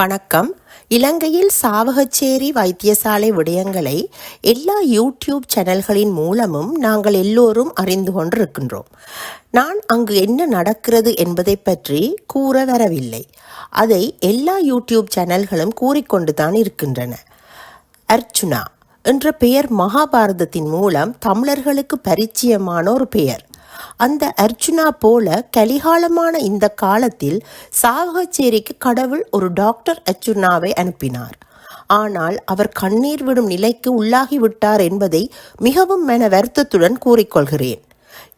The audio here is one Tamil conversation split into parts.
வணக்கம். இலங்கையில் சாவகச்சேரி வைத்தியசாலை விடயங்களை எல்லா யூடியூப் சேனல்களின் மூலமும் நாங்கள் எல்லோரும் அறிந்து கொண்டிருக்கின்றோம். நான் அங்கு என்ன நடக்கிறது என்பதை பற்றி கூற வரவில்லை. அதை எல்லா யூடியூப் சேனல்களும் கூறிக்கொண்டுதான் இருக்கின்றன. அர்ச்சுனா என்ற பெயர் மகாபாரதத்தின் மூலம் தமிழர்களுக்கு பரிச்சயமான ஒரு பெயர். அந்த அர்ச்சுனா போல கலிகாலமான இந்த காலத்தில் சாவகச்சேரிக்கு கடவுள் ஒரு டாக்டர் அர்ச்சுனாவை அனுப்பினார். ஆனால் அவர் கண்ணீர் விடும் நிலைக்கு உள்ளாகிவிட்டார் என்பதை மிகவும் மன வருத்தத்துடன் கூறிக்கொள்கிறேன்.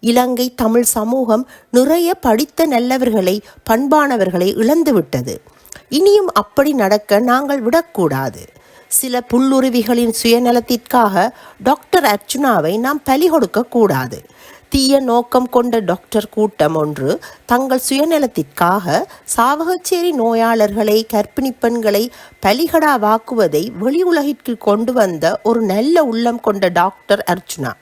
இலங்கை தமிழ் சமூகம் நிறைய படித்த நல்லவர்களை பண்பானவர்களை இழந்துவிட்டது. இனியும் அப்படி நடக்க நாங்கள் விடக்கூடாது. சில புல்லுருவிகளின் சுயநலத்திற்காக டாக்டர் அர்ச்சுனாவை நாம் பலி கொடுக்க கூடாது தீய நோக்கம் கொண்ட டாக்டர் கூட்டம் ஒன்று. தங்கள் சுயநலத்திற்காக சாவகச்சேரி நோயாளர்களை கர்ப்பிணி பெண்களை பலிகடாவாக்குவதை வெளி உலகிற்கு கொண்டு வந்த ஒரு நல்ல உள்ளம் கொண்ட டாக்டர் அர்ச்சுனா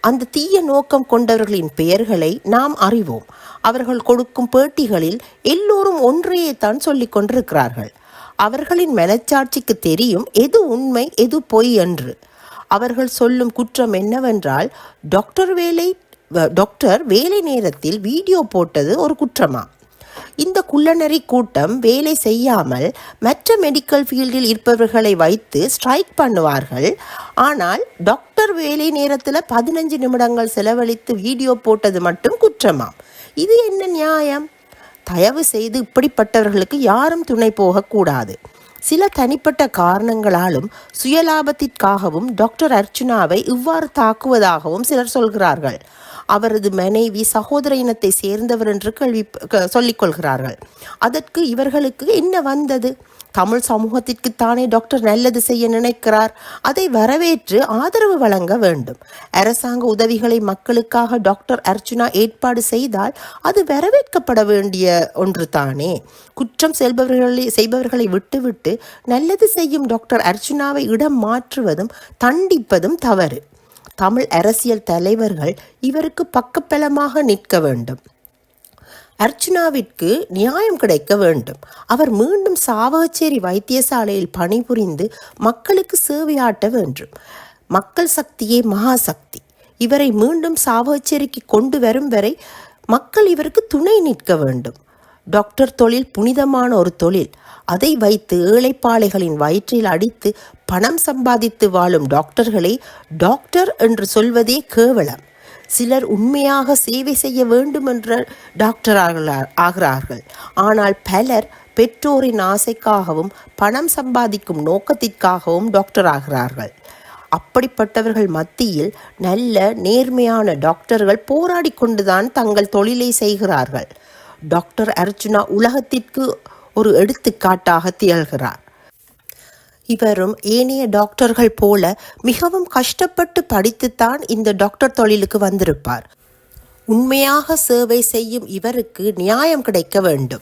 அந்த தீய நோக்கம் கொண்டவர்களின் பெயர்களை நாம் அறிவோம். அவர்கள் கொடுக்கும் பேட்டிகளில் எல்லோரும் ஒன்றையே தான் சொல்லிக் கொண்டிருக்கிறார்கள். அவர்களின் மனச்சாட்சிக்கு தெரியும் எது உண்மை எது பொய் என்று. அவர்கள் சொல்லும் குற்றம் என்னவென்றால் டாக்டர் வேலை டாக்டர் வேலை நேரத்தில் வீடியோ போட்டது ஒரு குற்றமா? இந்த குள்ளநரி கூட்டம் வேலை செய்யாமல் மற்ற மெடிக்கல் ஃபீல்டில் இருப்பவர்களை வைத்து ஸ்ட்ரைக் பண்ணுவார்கள். ஆனால் டாக்டர் வேலை நேரத்தில் பதினஞ்சு நிமிடங்கள் செலவழித்து வீடியோ போட்டது மட்டும் குற்றமாம் இது என்ன நியாயம்? தயவு செய்து இப்படிப்பட்டவர்களுக்கு யாரும் துணை போகக்கூடாது. சில தனிப்பட்ட காரணங்களாலும் சுயலாபத்திற்காகவும் டாக்டர் அர்ச்சுனாவை இவ்வாறு தாக்குவதாகவும் சிலர் சொல்கிறார்கள். அவரது மனைவி சகோதர இனத்தை சேர்ந்தவர் என்று கேள்வி க- அதற்கு இவர்களுக்கு என்ன வந்தது? தமிழ் சமூகத்திற்கு தானே டாக்டர் நல்லது செய்ய நினைக்கிறார். அதை வரவேற்று ஆதரவு வழங்க வேண்டும். அரசாங்க உதவிகளை மக்களுக்காக டாக்டர் அர்ச்சுனா ஏற்பாடு செய்தால் அது வரவேற்கப்பட வேண்டிய ஒன்று தானே குற்றம் செல்பவர்களை செய்பவர்களை விட்டுவிட்டு நல்லது செய்யும் டாக்டர் அர்ச்சுனாவை இடம் மாற்றுவதும் தண்டிப்பதும் தவறு. தமிழ் அரசியல் தலைவர்கள் இவருக்கு பக்கபலமாக நிற்க வேண்டும். அர்ச்சுனாவிற்கு நியாயம் கிடைக்க வேண்டும். அவர் மீண்டும் சாவகச்சேரி வைத்தியசாலையில் பணிபுரிந்து மக்களுக்கு சேவையாட்ட வேண்டும். மக்கள் சக்தியே மகாசக்தி. இவரை மீண்டும் சாவகச்சேரிக்கு கொண்டு வரும் வரை மக்கள் இவருக்கு துணை நிற்க வேண்டும். டாக்டர் தொழில் புனிதமான ஒரு தொழில். அதை வைத்து ஏழைப்பாளைகளின் வயிற்றில் அடித்து பணம் சம்பாதித்து வாழும் டாக்டர்களை டாக்டர் என்று சொல்வதே கேவலம். சிலர் உண்மையாக சேவை செய்ய வேண்டும் என்ற டாக்டர் ஆகிறார்கள். ஆனால் பலர் பெற்றோரின் ஆசைக்காகவும் பணம் சம்பாதிக்கும் நோக்கத்திற்காகவும் டாக்டர் ஆகிறார்கள். அப்படிப்பட்டவர்கள் மத்தியில் நல்ல நேர்மையான டாக்டர்கள் போராடி கொண்டுதான் தங்கள் தொழிலை செய்கிறார்கள். டாக்டர் அர்ஜுனா உலகத்திற்கு ஒரு எடுத்துக்காட்டாக திகழ்கிறார். இவரும் ஏனைய டாக்டர்கள் போல மிகவும் கஷ்டப்பட்டு படித்துத்தான் இந்த டாக்டர் தொழிலுக்கு வந்திருப்பார். உண்மையாக சேவை செய்யும் இவருக்கு நியாயம் கிடைக்க வேண்டும்.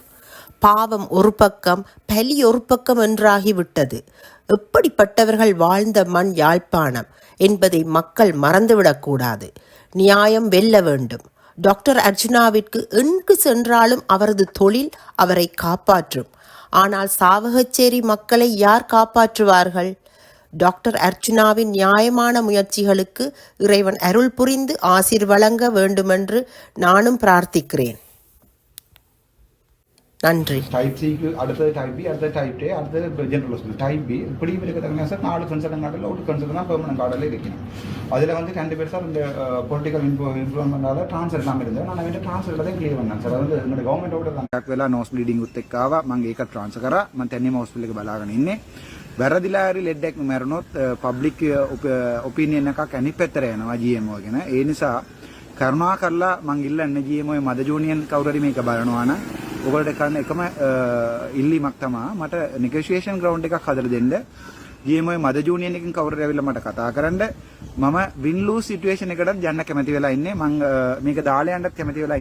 பாவம் ஒரு பக்கம் பலி ஒரு பக்கம் என்றாகிவிட்டது. எப்படிப்பட்டவர்கள் வாழ்ந்த மண் யாழ்ப்பாணம் என்பதை மக்கள் மறந்துவிடக்கூடாது. நியாயம் வெல்ல வேண்டும். டாக்டர் அர்ஜுனாவிற்கு எங்கு சென்றாலும் அவரது தொழில் அவரை காப்பாற்றும். ஆனால் சாவகச்சேரி மக்களை யார் காப்பாற்றுவார்கள்? டாக்டர் அர்ச்சுனாவின் நியாயமான முயற்சிகளுக்கு இறைவன் அருள் புரிந்து ஆசிர் வழங்க வேண்டுமென்று நானும் பிரார்த்திக்கிறேன். நன்றி டைப் சிக்கு அடுத்தது டைப் பி அடுத்தது டைப் டே அடுத்தது ஜென்ரல் ஹாஸ்பிட்டல் டைப் பி இப்படியும் இருக்கிறதுங்க சார் நாலு கன்சல்டன் கார்டில் ஒரு கன்சல்டன் தான் பெர்மனன்ட் கார்டில் இருக்கணும் அதில் வந்து ரெண்டு பேர் சார் இந்த பொலிட்டிக்கல் இன்ஃபோ இன்ஃப்ளூமெண்டால ட்ரான்ஸ்ஃபர் இல்லாமல் இருந்தது நான் வந்து ட்ரான்ஸ்ஃபர் தான் கிளியர் பண்ணேன் சார் அது வந்து ගවමට ක් වෙලා නෝස් බ්ලිඩිං උත්තෙක්කාව මං ඒක ට්‍රාන්ස් කර මන් තැනීම හොස්පිටල් එක බලාගෙන ඉන්නේ වැරදිලා හරි ලෙඩ්ඩෙක් මැරුණොත් පබ්ලික් ඔපිනියන් එකක් අනිත් පැත්තට යනවා GMO ගැන ඒ නිසා කරුණා කරලා මං ඉල්ලන්නේ GMO මද ජූනියන් කවුරු හරි මේක බලනවා නම් ඔගලට කරන්න එකම ඉල්ලීමක් තමා. මට නිකෂේෂන් ග්‍රවන්් එකක් හදර දෙන්න. ගියමයි මද ජූනියනකින් කවර ඇවිල්ල මට කතා කරන්න. මම විල්ලූ සිටුවේෂන එකට යන්න කැමති වෙලා ඉන්නේ. මං මේක දාලයන්ටත් කැමති වෙලා